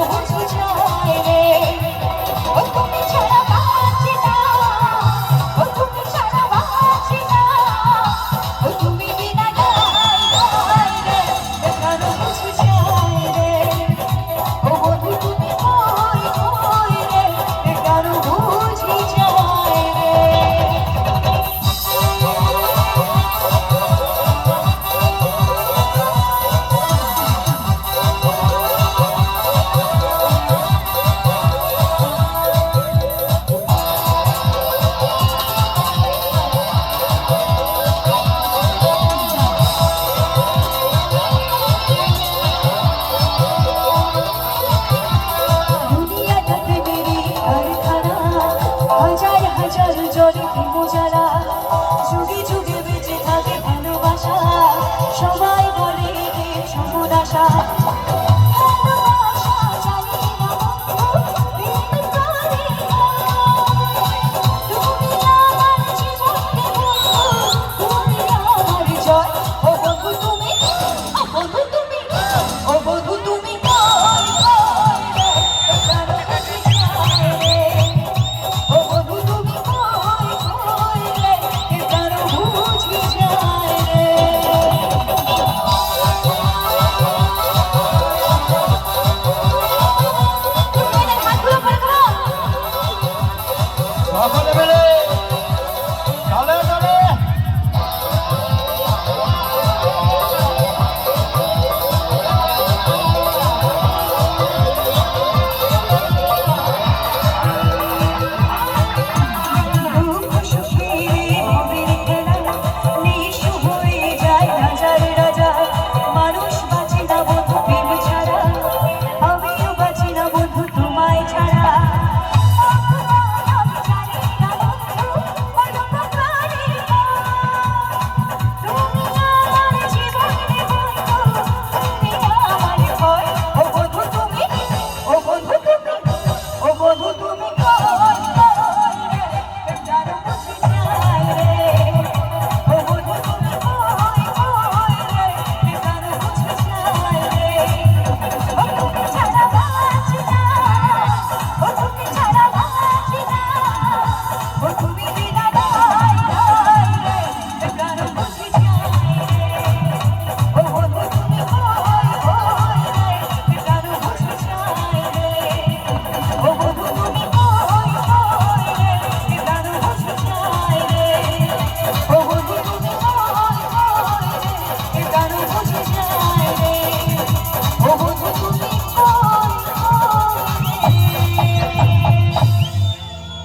Oh, থাকিব যারা যুগে যুগে বেঁচে থাকে ভালোবাসা। সবাই বলে সম্পদ আশা। Oh!